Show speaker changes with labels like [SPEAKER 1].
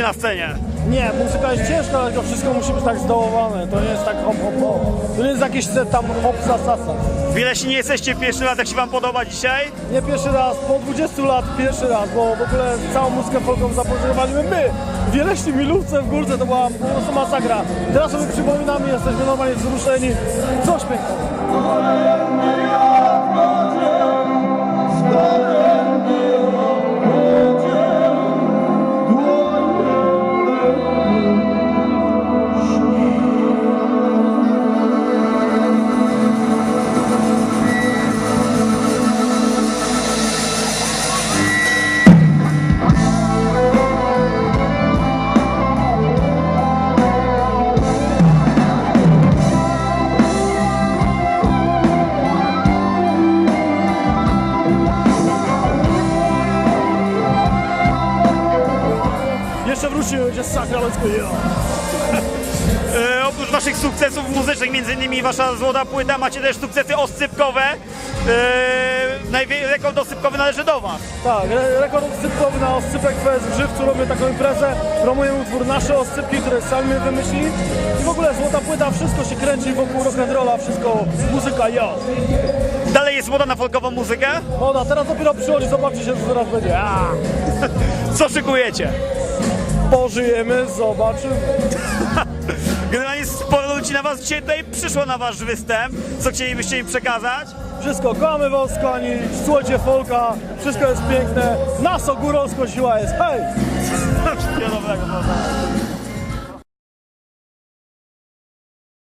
[SPEAKER 1] na scenie?
[SPEAKER 2] Nie, muzyka jest ciężka, ale to wszystko musi być tak zdołowane. To nie jest tak hop, hop, hop. To nie jest jakieś tam hop, sa, sa, sa.
[SPEAKER 1] W Wileśnie nie jesteście pierwszy raz, jak się wam podoba dzisiaj?
[SPEAKER 2] Nie pierwszy raz, po 20 lat pierwszy raz, bo w ogóle całą muzykę folkową zaprezentowaliśmy my. W Wieleśni, Milówce, w Górce to była po prostu masakra. Teraz sobie przypominamy, jesteśmy normalnie wzruszeni. Coś pięknego. Jeszcze wrócimy, będzie sakra, let's go, yeah.
[SPEAKER 1] E, oprócz waszych sukcesów muzycznych, między innymi wasza złota płyta, macie też sukcesy oscypkowe. E, najwie- rekord oscypkowy należy do was.
[SPEAKER 2] Tak, re- rekord oscypkowy na Oscypek Fest w Żywcu robię taką imprezę. Promujemy utwór Nasze Oscypki, które sami wymyślili. I w ogóle złota płyta, wszystko się kręci wokół rock'n'rolla, wszystko muzyka, ja.
[SPEAKER 1] Dalej jest moda na folkową muzykę?
[SPEAKER 2] Moda, teraz dopiero przychodzi, zobaczcie się, co teraz będzie. A,
[SPEAKER 1] Co szykujecie?
[SPEAKER 2] Pożyjemy, zobaczymy.
[SPEAKER 1] Generalnie sporo ludzi na was dzisiaj tutaj przyszło na wasz występ. Co chcielibyście im przekazać?
[SPEAKER 2] Wszystko, kochamy was, kochani, słuchajcie folka, wszystko jest piękne. Naso góralsko siła jest, hej!
[SPEAKER 1] Wszystkiego dobrego.